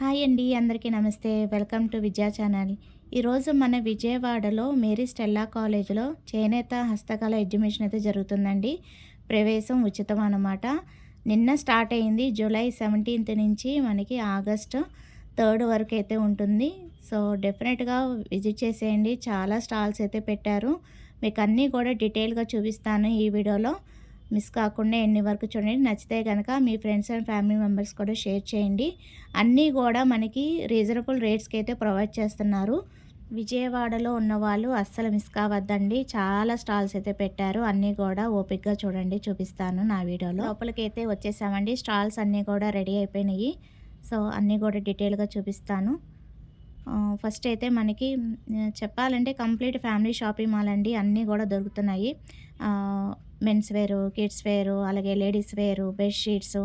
Hi అండి అందరికీ నమస్తే. Welcome to Vidya channel. ఈరోజు మన విజయవాడలో మేరీ స్టెల్లా కాలేజీలో చేనేత హస్తకళ ఎగ్జిబిషన్ అయితే జరుగుతుందండి. ప్రవేశం ఉచితం అన్నమాట. నిన్న స్టార్ట్ అయింది జూలై సెవెంటీన్త్ నుంచి మనకి ఆగస్టు థర్డ్ వరకు అయితే ఉంటుంది. సో డెఫినెట్గా విజిట్ చేసేయండి. చాలా స్టాల్స్ అయితే పెట్టారు. మీకు అన్నీ కూడా డీటెయిల్గా చూపిస్తాను ఈ వీడియోలో. మిస్ కాకుండా ఎన్ని వరకు చూడండి. నచ్చితే కనుక మీ ఫ్రెండ్స్ అండ్ ఫ్యామిలీ మెంబర్స్ కూడా షేర్ చేయండి. అన్నీ కూడా మనకి రీజనబుల్ రేట్స్కి అయితే ప్రొవైడ్ చేస్తున్నారు. విజయవాడలో ఉన్న వాళ్ళు అస్సలు మిస్ కావద్దండి. చాలా స్టాల్స్ అయితే పెట్టారు. అన్నీ కూడా ఓపిక్గా చూడండి. చూపిస్తాను నా వీడియోలో. లోపలికి అయితే వచ్చేసామండి. స్టాల్స్ అన్నీ కూడా రెడీ అయిపోయినాయి. సో అన్నీ కూడా డీటెయిల్గా చూపిస్తాను. ఫస్ట్ అయితే మనకి చెప్పాలంటే కంప్లీట్ ఫ్యామిలీ షాపింగ్ మాల్ అండి. అన్నీ కూడా దొరుకుతున్నాయి. మెన్స్ వేరు కిడ్స్ వేరు అలాగే లేడీస్ వేరు బెడ్షీట్స్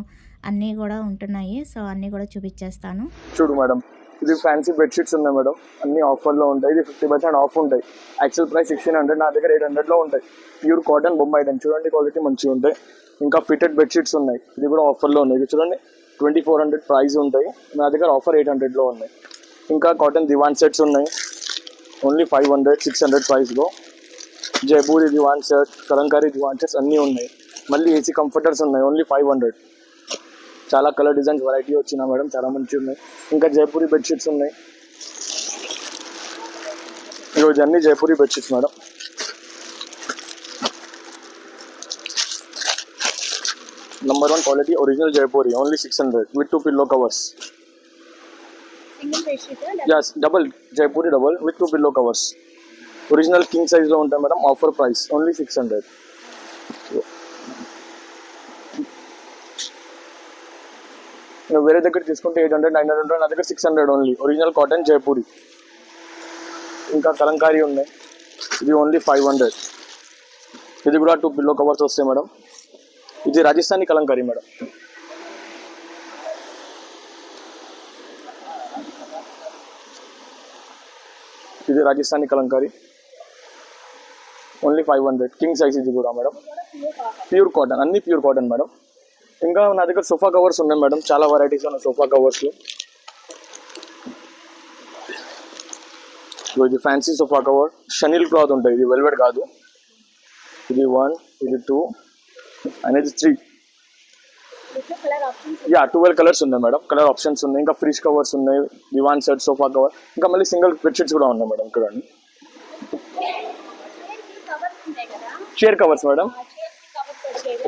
అన్నీ కూడా ఉంటున్నాయి. సో అన్నీ కూడా చూపించేస్తాను చూడు మేడం ఇది ఫ్యాన్సీ బెడ్షీట్స్ ఉన్నాయి మేడం. అన్ని ఆఫర్లో ఉంటాయి. ఇది ఫిఫ్టీ పర్సెంట్ ఆఫ్ ఉంటాయి. యాక్చువల్ ప్రైస్ సిక్స్టీన్ హండ్రెడ్ నా దగ్గర ఎయిట్ హండ్రెడ్లో ఉంటాయి. ప్యూర్ కాటన్ బొమ్మ ఐటమ్ చూడండి క్వాలిటీ మంచిగా ఉంటాయి. ఇంకా ఫిటెడ్ బెడ్షీట్స్ ఉన్నాయి. ఇది కూడా ఆఫర్లో ఉన్నాయి. ఇది చూడండి ట్వంటీ ఫోర్ హండ్రెడ్ ప్రైస్ ఉంటాయి. నా దగ్గర ఆఫర్ ఎయిట్ హండ్రెడ్లో ఉన్నాయి. ఇంకా కాటన్ దివాన్ సెట్స్ ఉన్నాయి. Only five hundred six hundred ప్రైస్లో Jaipuri divan set Kalamkari divan sets అన్నీ ఉన్నాయి మళ్ళీ ఏసీ కంఫర్టర్స్ ఉన్నాయి ఓన్లీ ఫైవ్ హండ్రెడ్ చాలా కలర్ డిజైన్స్ వెరైటీ వచ్చినా మేడం చాలా మంచిగా ఉన్నాయి ఇంకా జైపూరి బెడ్షీట్స్ ఉన్నాయి ఈరోజు అన్ని Jaipuri bedsheets madam number one quality original Jaipuri only six hundred with two pillow covers single bedsheet yes double Jaipuri double with two pillow covers original king సైజ్లో ఉంటాయి madam offer price only six hundred నువ్వు వేరే దగ్గర తీసుకుంటే eight hundred nine hundred నా దగ్గర six hundred only original cotton Jaipuri ఇంకా కలంకారీ ఉన్నాయి. ఇది ఓన్లీ ఫైవ్ హండ్రెడ్ ఇది కూడా టూ పిల్లో కవర్స్ వస్తాయి మేడం. ఇది రాజస్థానీ కలంకారీ మేడం. ఇది Rajasthani Kalamkari. Only five hundred. King size ఇది కూడా మేడం. ప్యూర్ కాటన్ అన్ని ప్యూర్ కాటన్ మేడం. ఇంకా నా దగ్గర సోఫా కవర్స్ ఉన్నాయి మేడం. చాలా వెరైటీస్ ఉన్నాయి సోఫా కవర్స్ ఇది fancy sofa cover chenille cloth ఉంటాయి ఇది వెల్వెట్ కాదు. ఇది వన్ ఇది టూ అనేది త్రీ యా ట్వెల్వ్ కలర్స్ ఉన్నాయి మేడం. కలర్ ఆప్షన్స్ ఉన్నాయి. ఇంకా ఫ్రిజ్ కవర్స్ ఉన్నాయి. దివాన్ సెట్ సోఫా కవర్ ఇంకా మళ్ళీ సింగిల్ బెడ్షీట్స్ కూడా ఉన్నాయి మేడం ఇక్కడ. Chair covers madam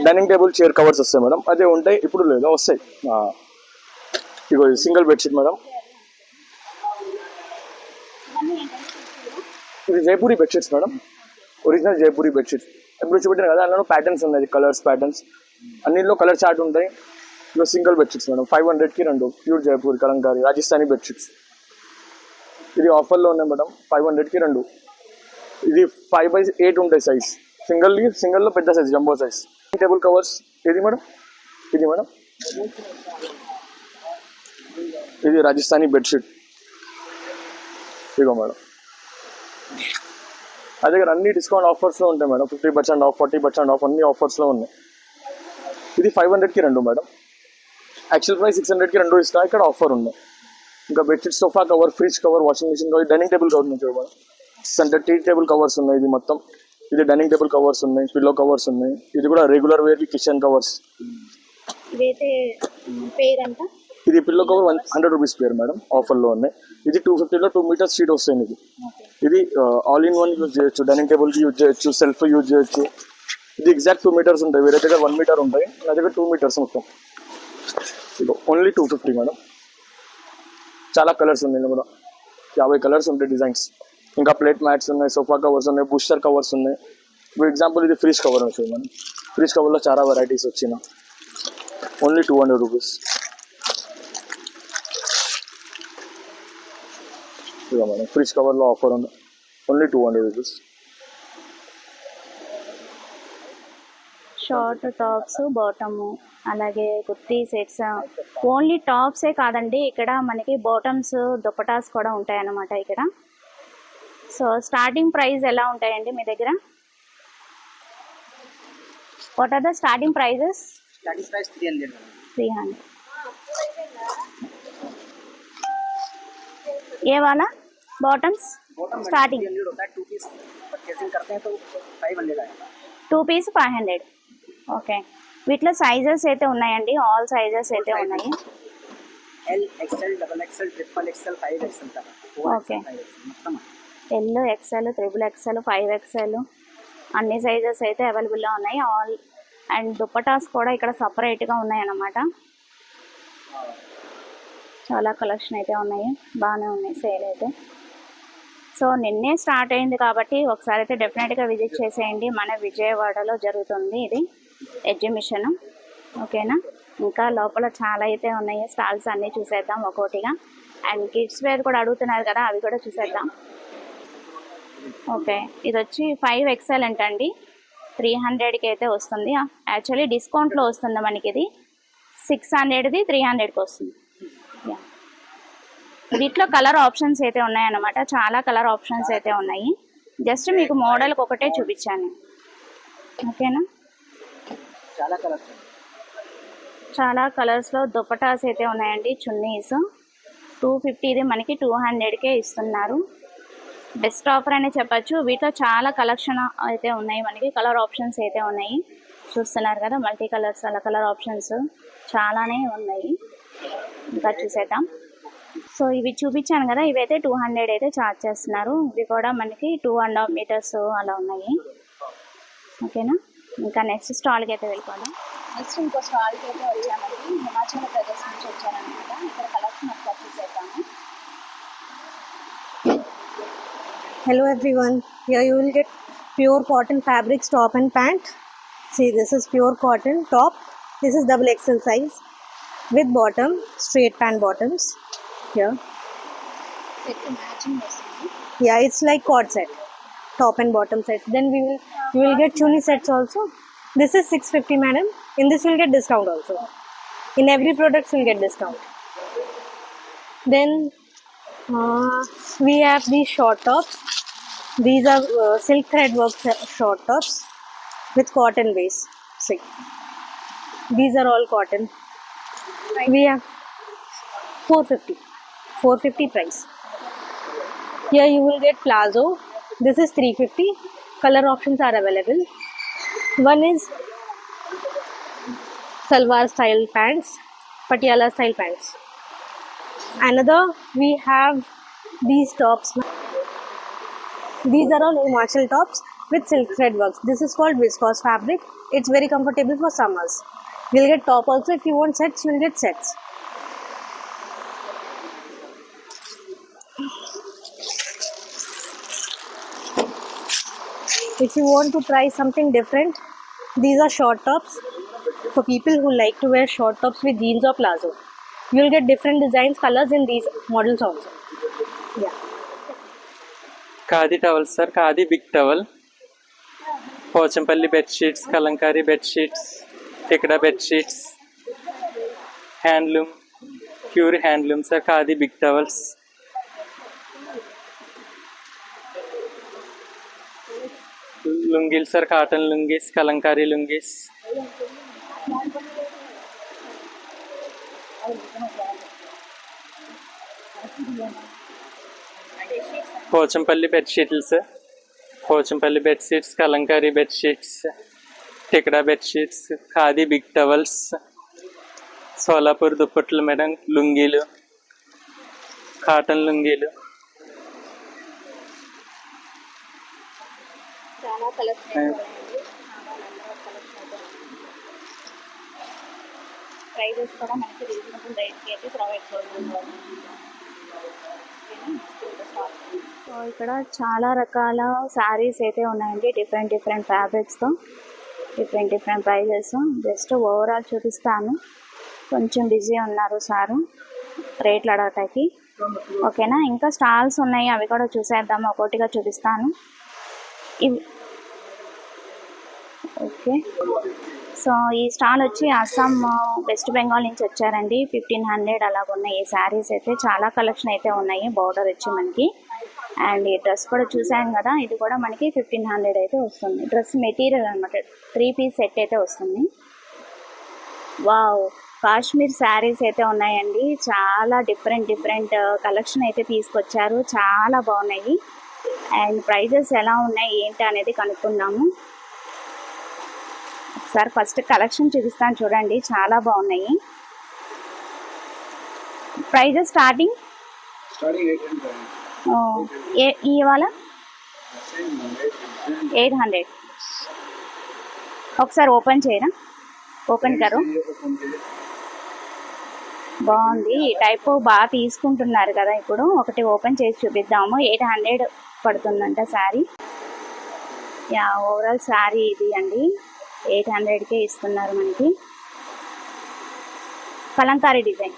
dining table chair covers వస్తాయి మేడం అదే ఉంటాయి ఇప్పుడు లేదా వస్తాయి. ఇగో సింగిల్ బెడ్షీట్ మేడం ఇది Jaipuri bedsheets madam original Jaipuri bedsheets ఎప్పుడు చూపెట్టాను కదా అందులో ప్యాటర్న్స్ ఉన్నాయి కలర్స్ ప్యాటర్న్స్ అన్నింటిలో కలర్ చార్ట్ ఉంటాయి. ఇక సింగిల్ బెడ్షీట్స్ మేడం ఫైవ్ హండ్రెడ్కి రెండు ప్యూర్ జైపూర్ కలంకారీ రాజస్థానీ బెడ్షీట్స్ ఇది ఆఫర్లో ఉన్నాయి మేడం ఫైవ్ హండ్రెడ్కి రెండు. ఇది ఫైవ్ బై ఎయిట్ ఉంటాయి సైజ్ సింగిల్ సింగిల్లో పెద్ద size jumbo size table covers ఇది మేడం? ఇది మేడం? ఇది రాజస్థానీ బెడ్షీట్ ఇదిగో మేడం. అదే దగ్గర అన్ని డిస్కౌంట్ ఆఫర్స్లో ఉంటాయి madam. Fifty percent off forty percent off అన్ని ఆఫర్స్లో ఉన్నాయి. ఇది ఫైవ్ హండ్రెడ్కి రెండు మేడం. యాక్చువల్ ప్రైస్ సిక్స్ హండ్రెడ్కి రెండు ఇస్తా. ఇక్కడ ఆఫర్ ఉన్నాయి ఇంకా bedsheet sofa cover fridge cover washing machine cover dining table cover ఉంది madam. Centre tea table covers ఉన్నాయి ఇది మొత్తం. ఇది డైనింగ్ టేబుల్ కవర్స్ ఉన్నాయి పిల్లో కవర్స్ ఉన్నాయి. ఇది కూడా రెగ్యులర్ వేర్ కిచెన్ కవర్స్ ఇదైతే పేరు అంట ఇది pillow cover one hundred rupees పేరు మేడం ఆఫర్లో ఉన్నాయి. ఇది టూ ఫిఫ్టీలో టూ మీటర్స్ షీట్ వస్తాయి ఇది ఇది ఆల్ ఇన్ వన్ యూజ్ చేయొచ్చు డైనింగ్ టేబుల్కి యూజ్ చేయొచ్చు సెల్ఫ్ యూజ్ చేయొచ్చు. ఇది ఎగ్జాక్ట్ టూ మీటర్స్ ఉంటాయి వేరే దగ్గర వన్ మీటర్ ఉంటాయి నా దగ్గర టూ మీటర్స్ మొత్తం. ఇది ఓన్లీ టూ ఫిఫ్టీ మేడం. చాలా కలర్స్ ఉన్నాయి ఇందులో కూడా. యాభై కలర్స్ ఉంటాయి డిజైన్స్ ఇంకా ప్లేట్ మ్యాట్స్ ఉన్నాయి సోఫా కవర్స్ ఉన్నాయి బూస్టర్ కవర్స్ ఉన్నాయి. ఫర్ ఎగ్జాంపుల్ ఇది ఫ్రీజ్ కవర్ వచ్చింది మేడం ఫ్రీజ్ కవర్లో చాలా వెరైటీస్ వచ్చిన. ఓన్లీ టూ హండ్రెడ్ రూపీస్ ఇదిగో మేడం ఫ్రిజ్ కవర్లో ఆఫర్ ఉంది. Only two hundred rupees short tops bottom అలాగే కుర్తీ సెట్స్ ఓన్లీ టాప్సే కాదండి ఇక్కడ మనకి బాటమ్స్ దుపటాస్ కూడా ఉంటాయన్నమాట ఇక్కడ. సో స్టార్టింగ్ ప్రైస్ ఎలా ఉంటాయండి మీ దగ్గర what are the starting prices Starting price 300. Three hundred A Wala bottoms starting होता है टू पीस परचेसिंग करते हैं तो फाइव हंड्रेड आएगा two piece five hundred okay వీటిలో సైజెస్ అయితే ఉన్నాయండి ఆల్ సైజెస్ అయితే ఉన్నాయి L XL double XL triple XL five XL तक Okay. మొత్తం L XL triple XL five XL అన్ని సైజెస్ అయితే అవైలబుల్లో ఉన్నాయి. ఆల్ అండ్ దుప్పటాస్ కూడా ఇక్కడ సపరేట్గా ఉన్నాయన్నమాట. చాలా కలెక్షన్ అయితే ఉన్నాయి. బాగానే ఉన్నాయి సేల్ అయితే. సో నిన్నే స్టార్ట్ అయింది కాబట్టి ఒకసారి అయితే డెఫినెట్గా విజిట్ చేసేయండి. మన విజయవాడలో జరుగుతుంది ఇది ఎగ్జిబిషన్. ఓకేనా? ఇంకా లోపల చాలా అయితే ఉన్నాయి. స్టాల్స్ అన్నీ చూసేద్దాం ఒక్కోటిగా. అండ్ కిడ్స్ వేర్ కూడా అడుగుతున్నారు కదా అవి కూడా చూసేద్దాం. ఓకే. ఇది వచ్చి ఫైవ్ ఎక్సెల్ అంటండి. త్రీ హండ్రెడ్కి అయితే వస్తుంది. యాక్చువల్లీ డిస్కౌంట్లో వస్తుంది మనకి ఇది సిక్స్ హండ్రెడ్ది త్రీ హండ్రెడ్కి వస్తుంది. వీటిలో కలర్ ఆప్షన్స్ అయితే ఉన్నాయన్నమాట. చాలా కలర్ ఆప్షన్స్ అయితే ఉన్నాయి. జస్ట్ మీకు మోడల్కి ఒకటే చూపించాను. ఓకేనా? చాలా కలర్స్ చాలా కలర్స్లో దుపటాస్ అయితే ఉన్నాయండి. చున్నీస్. టూ ఫిఫ్టీది మనకి టూ హండ్రెడ్కే ఇస్తున్నారు. బెస్ట్ ఆఫర్ అనే చెప్పచ్చు. వీటిలో చాలా కలెక్షన్ అయితే ఉన్నాయి మనకి. కలర్ ఆప్షన్స్ అయితే ఉన్నాయి. చూస్తున్నారు కదా మల్టీ కలర్స్ అలా కలర్ ఆప్షన్స్ చాలానే ఉన్నాయి. ఇంకా చూసేద్దాం. సో ఇవి చూపించాను కదా ఇవైతే టూ హండ్రెడ్ అయితే ఛార్జ్ చేస్తున్నారు. ఇవి కూడా మనకి టూ అండ్ హాఫ్ మీటర్స్ అలా ఉన్నాయి. ఓకేనా? ఇంకా నెక్స్ట్ స్టాల్కి అయితే వెళ్ళిపోదాం. నెక్స్ట్ ఇంకో స్టాల్కి అయితే వచ్చామండి. హిమాచల్ ప్రదేశ్ నుంచి వచ్చారనమాట ఇక్కడ hello everyone. Here you will get pure cotton fabrics top and pant. See this is pure cotton top. This is double xl size with bottom straight pant bottoms. Here. Yeah it's like cord set top and bottom sets. Then we will you will get chuni sets also. This is 650 madam. In this you'll get discount also. In every products you'll get discount. Then uh, we have these short tops. These are uh, silk thread work short tops with cotton base. See, these are all cotton. We have 450. 450 price. Here you will get plazo. This is 350. Color options are available. One is salwar style pants, patiala style pants. Another we have these tops. These are all Himachal tops with silk thread works. This is called viscose fabric. It's very comfortable for summers. We'll get top also. If you want sets, you'll get sets. If you want to try something different, these are short tops for people who like to wear short tops with jeans or plazo. You'll get different designs, colors in these models also. Yeah. Khadi towel sir khadi big towel Pochampally bedsheets Kalamkari bedsheets టికడా bedsheets handloom pure handloom sir khadi big towels లుంగీలు sir cotton lungis Kalamkari lungis Pochampally బెడ్షీట్లు sir Pochampally bedsheets Kalamkari bedsheets టికడా bedsheets khadi big towels Solapur దుప్పట్లు madam లుంగీలు cotton లుంగీలు. Prices కూడా మనకి reasonable రేట్కి అయితే provide చేస్తున్నారు. So ఇక్కడ చాలా రకాల శారీస్ అయితే ఉన్నాయండి. Different different ఫ్యాబ్రిక్స్తో different different prices just overall చూపిస్తాను. కొంచెం బిజీ ఉన్నారు సారు. రేట్లు అడగటానికి. ఓకేనా ఇంకా స్టాల్స్ ఉన్నాయి. అవి కూడా చూసేద్దాము ఒక్కొక్కటిగా చూపిస్తాను. ఇవి ఓకే సో ఈ స్టాల్ వచ్చి అస్సాం వెస్ట్ బెంగాల్ నుంచి వచ్చారండి. ఫిఫ్టీన్ హండ్రెడ్ అలాగ ఉన్నాయి ఈ శారీస్ అయితే చాలా కలెక్షన్ అయితే ఉన్నాయి. బార్డర్ వచ్చి మనకి. అండ్ ఈ డ్రెస్ కూడా చూసాం కదా ఇది కూడా మనకి ఫిఫ్టీన్ హండ్రెడ్ అయితే వస్తుంది. డ్రెస్ మెటీరియల్ అనమాట త్రీ పీస్ సెట్ అయితే వస్తుంది. వావ్! కాశ్మీర్ శారీస్ అయితే ఉన్నాయండి. చాలా డిఫరెంట్ డిఫరెంట్ కలెక్షన్ అయితే తీసుకొచ్చారు. చాలా బాగున్నాయి. అండ్ ప్రైజెస్ ఎలా ఉన్నాయి ఏంటి అనేది కనుక్కుందాము. ఒకసారి ఫస్ట్ కలెక్షన్ చూపిస్తాను చూడండి. చాలా బాగున్నాయి. Prices starting? ఏ ఇవాళ? Eight hundred. ఒకసారి ఓపెన్ చేయరా? ఓపెన్ కరు బాగుంది. ఈ టైపు బాగా తీసుకుంటున్నారు కదా ఇప్పుడు. ఒకటి ఓపెన్ చేసి చూపిద్దాము. ఎయిట్ హండ్రెడ్ పడుతుందంట శారీ. యా ఓవరాల్ శారీ ఇది అండి. ఎయిట్ హండ్రెడ్కే ఇస్తున్నారు మనకి. కలంకారీ డిజైన్.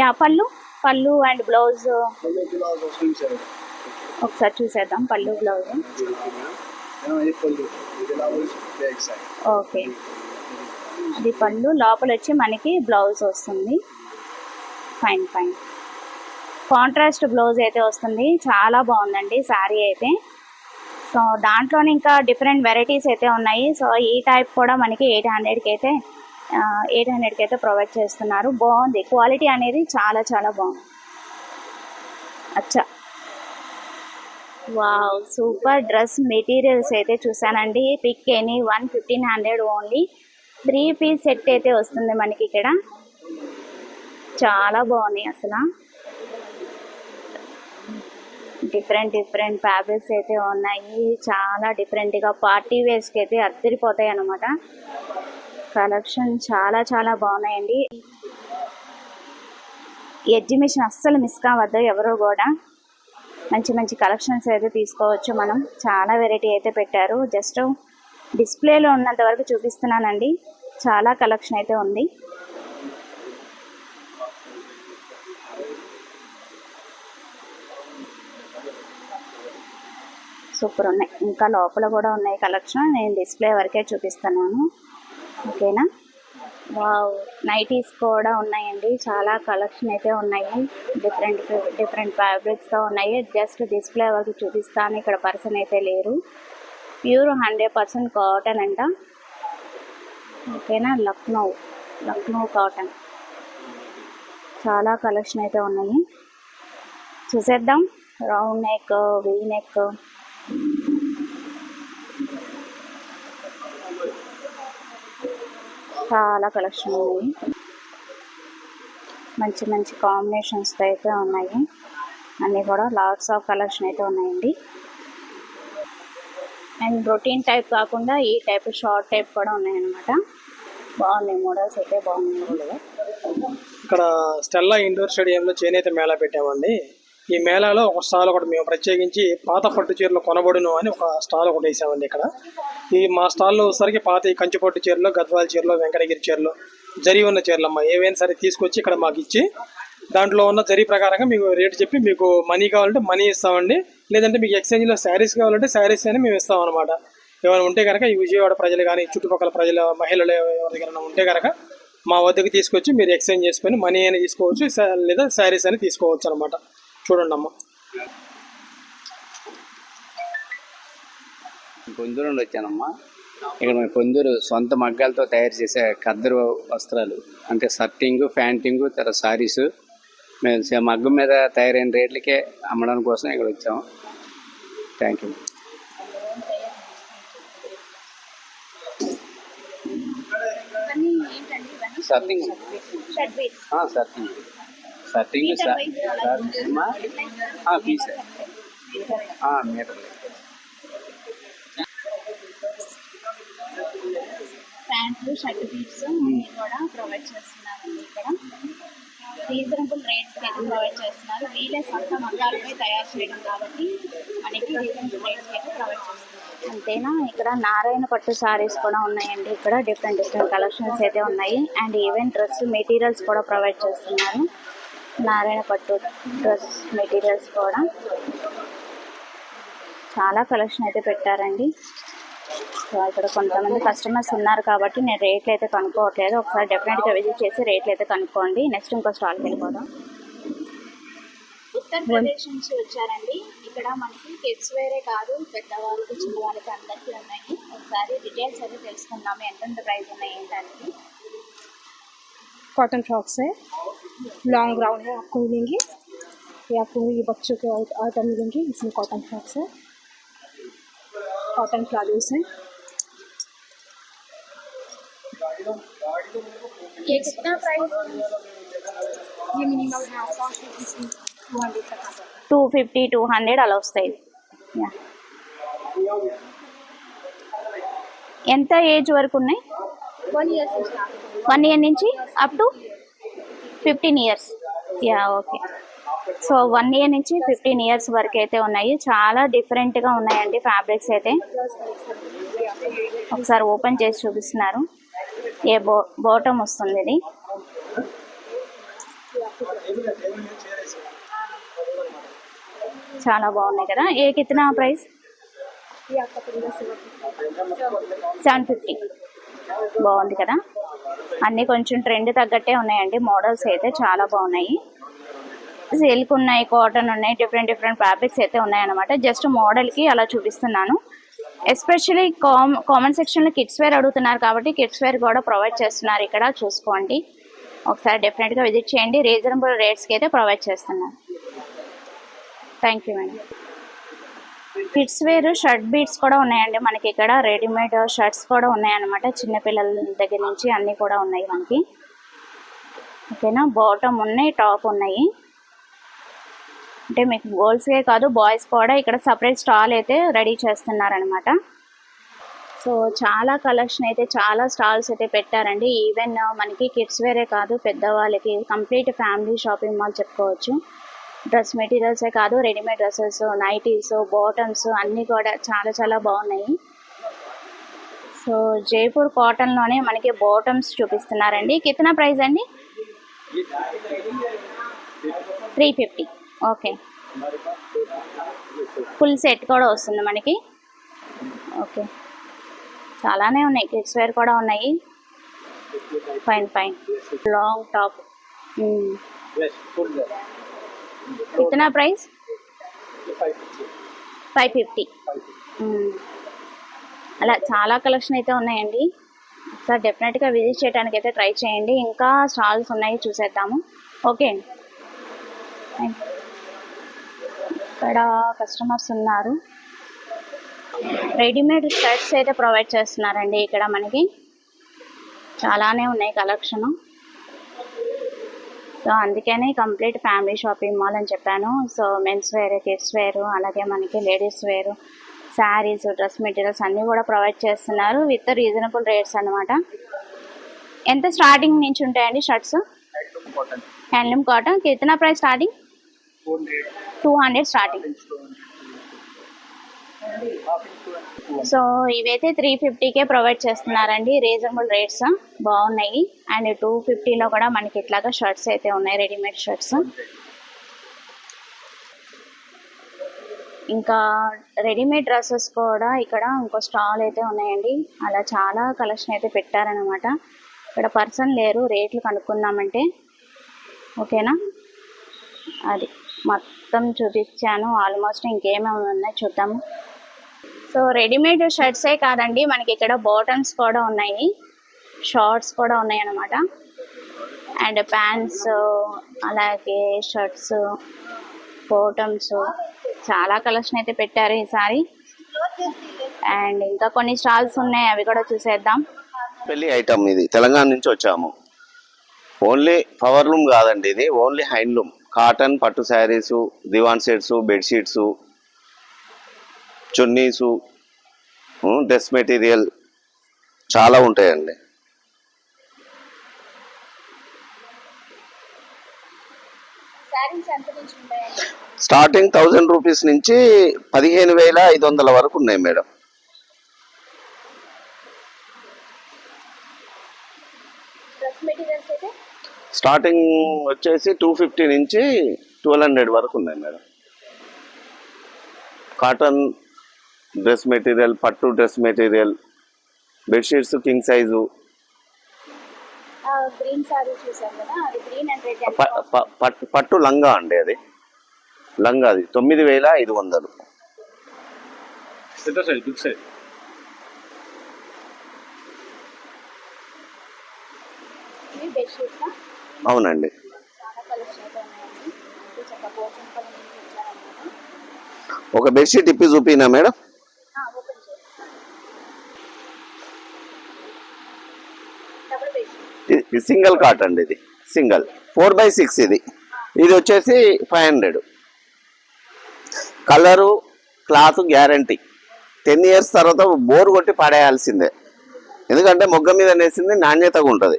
యా పళ్ళు? పళ్ళు అండ్ బ్లౌజ్. ఒకసారి చూసేద్దాం పళ్ళు బ్లౌజ్. ఓకే. అది పళ్ళు. లోపల వచ్చి మనకి బ్లౌజ్ వస్తుంది. ఫైన్ ఫైన్ కాంట్రాస్ట్ బ్లౌజ్ అయితే వస్తుంది. చాలా బాగుందండి శారీ అయితే. సో దాంట్లోనే ఇంకా డిఫరెంట్ వెరైటీస్ అయితే ఉన్నాయి. సో ఈ టైప్ కూడా మనకి ఎయిట్ హండ్రెడ్కి అయితే ఎయిట్ హండ్రెడ్కి అయితే ప్రొవైడ్ చేస్తున్నారు. బాగుంది. క్వాలిటీ అనేది చాలా చాలా బాగుంది. అచ్చా. వావ్ సూపర్ డ్రెస్ మెటీరియల్స్ అయితే చూసానండి pick any one fifteen hundred only three piece set అయితే వస్తుంది మనకి ఇక్కడ. చాలా బాగున్నాయి అసలు. డిఫరెంట్ డిఫరెంట్ ఫ్యాబ్రిక్స్ అయితే ఉన్నాయి. చాలా డిఫరెంట్గా పార్టీ వేర్స్కి అయితే అద్దరిపోతాయి అన్నమాట. కలెక్షన్ చాలా చాలా బాగున్నాయండి. ఈ ఎగ్జిబిషన్ అస్సలు మిస్ కావద్దు ఎవరు కూడా. మంచి మంచి కలెక్షన్స్ అయితే తీసుకోవచ్చు మనం. చాలా వెరైటీ అయితే పెట్టారు. జస్ట్ డిస్ప్లేలో ఉన్నంత వరకు చూపిస్తున్నానండి. చాలా కలెక్షన్ అయితే ఉంది. సూపర్ ఉన్నాయి. ఇంకా లోపల కూడా ఉన్నాయి కలెక్షన్. నేను డిస్ప్లే వరకే చూపిస్తున్నాను. ఓకేనా? వావ్ నైటీస్ కూడా ఉన్నాయండి. చాలా కలెక్షన్ అయితే ఉన్నాయి. డిఫరెంట్ డిఫరెంట్ ఫ్యాబ్రిక్స్తో ఉన్నాయి. జస్ట్ డిస్ప్లే వరకు చూపిస్తాను. ఇక్కడ పర్సన్ అయితే లేరు. ప్యూర్ హండ్రెడ్ పర్సెంట్ కాటన్ అంట. ఓకేనా? లక్నో లక్నో కాటన్. చాలా కలెక్షన్ అయితే ఉన్నాయి. చూసేద్దాం. Round neck V neck. చాలా కలెక్షన్ ఉన్నాయి మంచి మంచి కాంబినేషన్స్తో అయితే ఉన్నాయి. అన్నీ కూడా లాట్స్ ఆఫ్ కలెక్షన్ అయితే ఉన్నాయండి. అండ్ రొటీన్ టైప్ కాకుండా ఈ టైప్ షార్ట్ టైప్ కూడా ఉన్నాయన్నమాట. బాగున్నాయి మోడల్స్ అయితే బాగున్నాయి. ఇక్కడ స్టెల్లా ఇండోర్ స్టేడియంలో చేనేత మేళా పెట్టామండి. ఈ మేళాలో ఒక స్టాల్ ఒకటి మేము ప్రత్యేకించి పాత పట్టు చీరలు కొనబడును అని ఒక స్టాల్ ఒకటి వేసామండి ఇక్కడ. ఈ మా స్టాల్లో వచ్చేసరికి పాత ఈ కంచి పట్టు చీరలు గద్వాల చీరలు వెంకటగిరి చీరలు జరి ఉన్న చీరలు అమ్మ ఏవైనా సరే తీసుకొచ్చి ఇక్కడ మాకు ఇచ్చి దాంట్లో ఉన్న జరి ప్రకారంగా మీకు రేటు చెప్పి మీకు మనీ కావాలంటే మనీ ఇస్తామండి. లేదంటే మీకు ఎక్స్చేంజ్లో శారీస్ కావాలంటే శారీస్ అని మేము ఇస్తాం అనమాట ఏమైనా ఉంటే కనుక ఈ విజయవాడ ప్రజలు కానీ చుట్టుపక్కల ప్రజల మహిళలు ఎవరి దగ్గర ఉంటే కనుక మా వద్దకు తీసుకొచ్చి మీరు ఎక్స్చేంజ్ చేసుకొని మనీ అని తీసుకోవచ్చు లేదా శారీస్ అని తీసుకోవచ్చు అనమాట చూడండి అమ్మ. పొందూరు నుండి వచ్చానమ్మా. ఇక్కడ మన పొందూరు సొంత మగ్గాలతో తయారు చేసే ఖద్దరు వస్త్రాలు. అంటే షర్టింగ్ ప్యాంటింగ్ తర్వాత సారీస్. మేము సే- మగ్గం మీద తయారైన రేట్లకే అమ్మడం కోసం ఇక్కడ వచ్చాము. Thank you shirting shirting shirting piece metre ప్యాంట్లు షర్ట్ బీట్స్ అన్ని కూడా ప్రొవైడ్ చేస్తున్నారండి ఇక్కడ రీజనబుల్ రేట్స్ అయితే ప్రొవైడ్ చేస్తున్నారు. వీళ్ళే సొంత మగ్గాలపై తయారు చేయడం కాబట్టి మనకి రీజనబుల్ రేట్స్ అయితే ప్రొవైడ్ చేస్తున్నారు. అంతేనా? ఇక్కడ నారాయణ పట్టు సారీస్ కూడా ఉన్నాయండి. ఇక్కడ డిఫరెంట్ డిఫరెంట్ కలెక్షన్స్ అయితే ఉన్నాయి. అండ్ ఈవెన్ డ్రెస్ మెటీరియల్స్ కూడా ప్రొవైడ్ చేస్తున్నారు. నారాయణ పట్టు డ్రెస్ మెటీరియల్స్ కూడా. చాలా కలెక్షన్ అయితే పెట్టారండి. సో ఇక్కడ కొంతమంది కస్టమర్స్ ఉన్నారు కాబట్టి నేను రేట్లు అయితే కనుక్కోవట్లేదు. ఒకసారి డెఫినెట్గా విజిట్ చేసి రేట్లు అయితే కనుక్కోండి. నెక్స్ట్ ఇంకో స్టాల్కి వెళ్ళిపోదాం. ఉత్తరప్రదేశ్ నుంచి వచ్చారండి. ఇక్కడ మనకి కిడ్స్ వేరే కాదు పెద్దవాళ్ళకి చిన్నవాళ్ళకి అందరికీ ఉన్నాయి. ఒకసారి డీటెయిల్స్ అయితే తెలుసుకుందాము. ఎంతెంత ప్రైస్ ఉన్నాయి ఏంటంటే कॉटन फ्रॉक्स है लॉन्ग ग्राउंड है आपको मिलेंगी ये आपको ये बच्चों के आइटम मिलेंगे इसमें कॉटन फ्रॉक्स है कॉटन प्लाजोस है ये कितना प्राइस ये मिनिमम है आपका टू हंड्रेड तक आता है టూ ఫిఫ్టీ టూ హండ్రెడ్ అలా వస్తాయి యా. ఎంత ఏజ్ వరకు ఉన్నాయి వన్ ఇయర్ నుంచి up to fifteen years yeah okay so one year నుంచి ఫిఫ్టీన్ ఇయర్స్ వరకు అయితే ఉన్నాయి. చాలా డిఫరెంట్గా ఉన్నాయండి ఫ్యాబ్రిక్స్ అయితే. ఒకసారి ఓపెన్ చేసి చూపిస్తున్నారు. ఏ బో బోటం వస్తుంది ఇది. చాలా బాగున్నాయి కదా. ఏ కితనా ప్రైస్? Seven fifty. బాగుంది కదా. అన్నీ కొంచెం ట్రెండ్ తగ్గట్టే ఉన్నాయండి. మోడల్స్ అయితే చాలా బాగున్నాయి. సిల్క్ ఉన్నాయి కాటన్ ఉన్నాయి డిఫరెంట్ డిఫరెంట్ ఫ్యాబ్రిక్స్ అయితే ఉన్నాయన్నమాట. జస్ట్ మోడల్కి అలా చూపిస్తున్నాను. ఎస్పెషల్లీ కామ్ కామన్ సెక్షన్లో కిడ్స్ వేర్ అడుగుతున్నారు కాబట్టి కిడ్స్ వేర్ కూడా ప్రొవైడ్ చేస్తున్నారు ఇక్కడ. చూసుకోండి. ఒకసారి డెఫినెట్గా విజిట్ చేయండి. రీజనబుల్ రేట్స్కి అయితే ప్రొవైడ్ చేస్తున్నారు thank you madam kids wear shirt bits కూడా ఉన్నాయండి మనకి ఇక్కడ. రెడీమేడ్ షర్ట్స్ కూడా ఉన్నాయన్నమాట. చిన్నపిల్లల దగ్గర నుంచి అన్నీ కూడా ఉన్నాయి మనకి. ఓకేనా? బాటమ్ ఉన్నాయి టాప్ ఉన్నాయి. అంటే మీకు గర్ల్స్కే కాదు బాయ్స్ కూడా ఇక్కడ సపరేట్ స్టాల్ అయితే రెడీ చేస్తున్నారనమాట సో చాలా కలెక్షన్ అయితే చాలా స్టాల్స్ అయితే పెట్టారండి. ఈవెన్ మనకి కిడ్స్ వేరే కాదు పెద్దవాళ్ళకి కంప్లీట్ ఫ్యామిలీ షాపింగ్ మాల్ చెప్పుకోవచ్చు. డ్రెస్ మెటీరియల్సే కాదు రెడీమేడ్ డ్రెస్సెస్ నైటీస్ బాటమ్స్ అన్నీ కూడా చాలా చాలా బాగున్నాయి. సో జైపూర్ కాటన్లోనే మనకి బాటమ్స్ చూపిస్తున్నారండి. కితనా ప్రైస్ అండి? Three fifty. Okay. Full set కూడా వస్తుంది మనకి. ఓకే. చాలానే ఉన్నాయి. కిడ్స్ వేర్ కూడా ఉన్నాయి. Fine fine. Long top. కిतना price? Five fifty. అలా చాలా కలెక్షన్ అయితే ఉన్నాయండి. ఒకసారి డెఫినెట్గా విజిట్ చేయడానికి అయితే ట్రై చేయండి. ఇంకా స్టాల్స్ ఉన్నాయి చూసేద్దాము. ఓకే. ఇక్కడ కస్టమర్స్ ఉన్నారు. రెడీమేడ్ షర్ట్స్ అయితే ప్రొవైడ్ చేస్తున్నారండి ఇక్కడ మనకి. చాలానే ఉన్నాయి కలెక్షను. సో అందుకనే కంప్లీట్ ఫ్యామిలీ షాపింగ్ మాల్ అని చెప్పాను. So men's wear kids wear అలాగే మనకి ladies wear saris dress materials అన్నీ కూడా ప్రొవైడ్ చేస్తున్నారు విత్ రీజనబుల్ రేట్స్ అన్నమాట. ఎంత స్టార్టింగ్ నుంచి ఉంటాయండి shirts? Handloom cotton. కిतना price starting? Two hundred starting. So ఇవైతే త్రీ ఫిఫ్టీకే ప్రొవైడ్ చేస్తున్నారండి. రీజనబుల్ రేట్స్ బాగున్నాయి. అండ్ టూ ఫిఫ్టీలో కూడా మనకి ఇట్లాగా షర్ట్స్ అయితే ఉన్నాయి రెడీమేడ్ షర్ట్స్ ఇంకా రెడీమేడ్ డ్రెస్సెస్ కూడా ఇక్కడ ఇంకో స్టాల్ అయితే ఉన్నాయండి. అలా చాలా కలెక్షన్ అయితే పెట్టారనమాట ఇక్కడ పర్సన్ లేరు రేట్లు కనుక్కుందామంటే. ఓకేనా? అది మొత్తం చూపించాను. ఆల్మోస్ట్ ఇంకేమేమి ఉన్నాయి చూద్దాము. సో రెడీమేడ్ షర్ట్సే కాదండి మనకి ఇక్కడ బాటమ్స్ కూడా ఉన్నాయి. షార్ట్స్ కూడా ఉన్నాయి అన్నమాట. అండ్ ప్యాంట్స్ అలాగే షర్ట్స్ బాటమ్స్ చాలా కలెక్షన్ అయితే పెట్టారు ఈసారి. అండ్ ఇంకా కొన్ని స్టాల్స్ ఉన్నాయి అవి కూడా చూసేద్దాం. పెళ్ళి ఐటమ్ ఇది. తెలంగాణ నుంచి వచ్చాము. ఓన్లీ పవర్ లూమ్ కాదండి ఇది ఓన్లీ హ్యాండ్లూమ్. కాటన్ పట్టు saris divan sets bedsheets chunnis dress material చాలా ఉంటాయండి. స్టార్టింగ్ థౌజండ్ రూపీస్ నుంచి పదిహేను వేల ఐదు వందల వరకు ఉన్నాయి మేడం. స్టార్టింగ్ వచ్చేసి టూ ఫిఫ్టీ నుంచి ట్వెల్వ్ హండ్రెడ్ వరకు ఉన్నాయి మేడం. కాటన్ డ్రెస్ మెటీరియల్ పట్టు dress material bedsheets king size. Green sari చూసాం కదా అది గ్రీన్ అండ్ రెడ్ ప- ప- పట్టు పట్టు లంగా అండి అది. లంగా అది తొమ్మిది వేల ఐదు వందలు. అవునండి. ఒక బెడ్షీట్ ఇప్పి చూపినా మేడం? ఇది సింగిల్ కాట్ అండి ఇది. సింగిల్. ఫోర్ బై సిక్స్ ఇది. ఇది వచ్చేసి five hundred. Colour cloth guarantee. Ten years తర్వాత బోర్ కొట్టి పడేయాల్సిందే. ఎందుకంటే మొగ్గ మీద నేసింది నాణ్యతగా ఉంటుంది.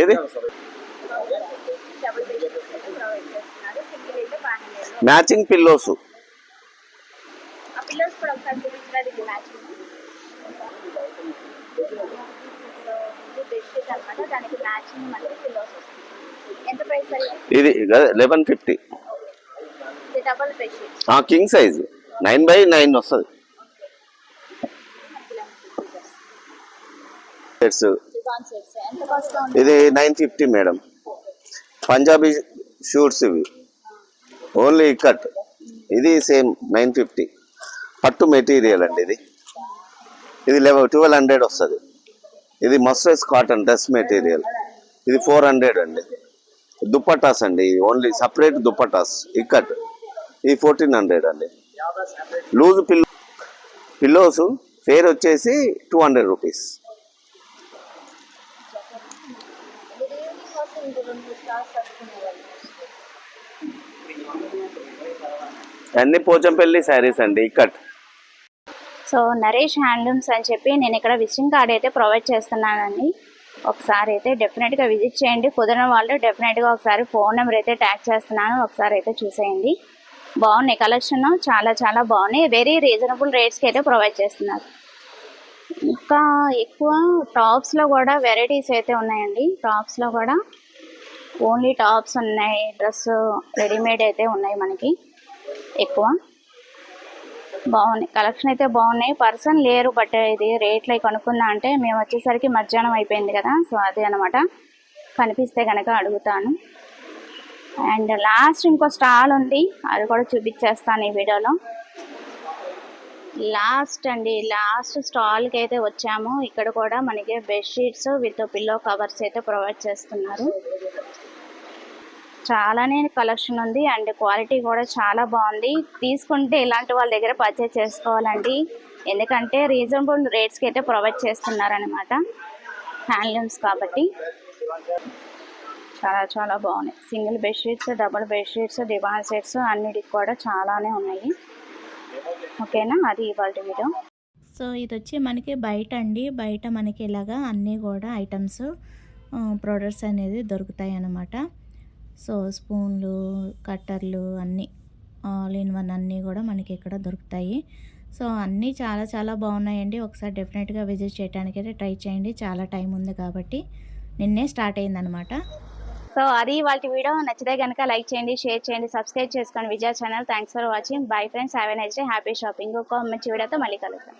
ఏది? డబుల్ బెడ్షీట్స్ అయితే ప్రొవైడ్ చేస్తున్నారు సింగిల్ అయితే బాగానే మ్యాచింగ్ పిల్లోస్ ఆ పిల్లర్స్ కూడా ఒకసారి చూపించడానికి ఇది మ్యాచింగ్ ఇది బెడ్షీట్ అనమాట దానికి మ్యాచింగ్ మనకి పిల్లోస్ వస్తుంది ఎంత ప్రైస్ సార్ ఇది? ఇది eleven fifty king size nine by nine వస్తుంది. సెట్స్ ఇది nine fifty madam Punjabi suits ఇవి. ఓన్లీ కట్ ఇది సేమ్ నైన్ ఫిఫ్టీ పట్టు మెటీరియల్ అండి ఇది. ఇది లెవెన్ ట్వెల్వ్ హండ్రెడ్ వస్తుంది. ఇది మస్టర్స్ కాటన్ డ్రెస్ మెటీరియల్. ఇది ఫోర్ హండ్రెడ్ అండి. దుప్పటాస్ అండి ఓన్లీ సపరేట్ దుప్పటాస్ ఇక్కట్. ఇది ఫోర్టీన్ హండ్రెడ్ అండి. లూజ్ పిల్లో పిల్లోస్ ఫేర్ వచ్చేసి టూ హండ్రెడ్ రూపీస్ అన్ని పోచంపల్లి శారీస్ అండి ఇక్కట్. సో నరేష్ హ్యాండ్లూమ్స్ అని చెప్పి నేను ఇక్కడ విజిటింగ్ కార్డ్ అయితే ప్రొవైడ్ చేస్తున్నానండి. ఒకసారి అయితే డెఫినెట్గా విజిట్ చేయండి. కుదిరిన వాళ్ళు డెఫినెట్గా ఒకసారి ఫోన్ నెంబర్ అయితే ట్యాగ్ చేస్తున్నాను. ఒకసారి అయితే చూసేయండి. బాగున్నాయి కలెక్షన్. చాలా చాలా బాగున్నాయి. వెరీ రీజనబుల్ రేట్స్కి అయితే ప్రొవైడ్ చేస్తున్నారు. ఇంకా ఎక్కువ టాప్స్లో కూడా వెరైటీస్ అయితే ఉన్నాయండి. టాప్స్లో కూడా ఓన్లీ టాప్స్ ఉన్నాయి. డ్రెస్ రెడీమేడ్ అయితే ఉన్నాయి మనకి ఎక్కువ. బాగున్నాయి. కలెక్షన్ అయితే బాగున్నాయి. పర్సన్ లేరు బట్ ఇది రేట్లు కొనుక్కుందా అంటే మేము వచ్చేసరికి మధ్యాహ్నం అయిపోయింది కదా సో అదే అనమాట కనిపిస్తే కనుక అడుగుతాను. అండ్ లాస్ట్ ఇంకో స్టాల్ ఉంది. అది కూడా చూపించేస్తాను ఈ వీడియోలో. లాస్ట్ అండి లాస్ట్ స్టాల్కి అయితే వచ్చాము. ఇక్కడ కూడా మనకి బెడ్షీట్స్ విత్ పిల్లో కవర్స్ అయితే ప్రొవైడ్ చేస్తున్నారు. చాలానే కలెక్షన్ ఉంది అండ్ క్వాలిటీ కూడా చాలా బాగుంది. తీసుకుంటే ఇలాంటి వాళ్ళ దగ్గర పర్చేస్ చేసుకోవాలండి. ఎందుకంటే రీజనబుల్ రేట్స్కి అయితే ప్రొవైడ్ చేస్తున్నారనమాట హ్యాండ్లూమ్స్ కాబట్టి. చాలా చాలా బాగున్నాయి. Single bedsheets double bedsheets divan sets అన్నిటికి కూడా చాలానే ఉన్నాయి. ఓకేనా? అది ఇవాళ వీడియో. సో ఇది వచ్చి మనకి బయట అండి. బయట మనకి ఇలాగా అన్నీ కూడా ఐటమ్స్ ప్రోడక్ట్స్ అనేది దొరుకుతాయి అన్నమాట సో స్పూన్లు కట్టర్లు అన్నీ ఆల్ ఇన్ వన్ అన్నీ కూడా మనకి ఇక్కడ దొరుకుతాయి. సో అన్నీ చాలా చాలా బాగున్నాయండి. ఒకసారి డెఫినెట్గా విజిట్ చేయడానికి అయితే ట్రై చేయండి. చాలా టైం ఉంది కాబట్టి నిన్నే స్టార్ట్ అయిందనమాట సో అది వాళ్ళ వీడియో నచ్చితే కనుక లైక్ చేయండి షేర్ చేయండి సబ్స్క్రైబ్ చేసుకోండి. Vijaya channel thanks for watching. Bye friends have a day. Happy shopping. ఒక మంచి వీడియోతో మళ్ళీ కలుగుతాం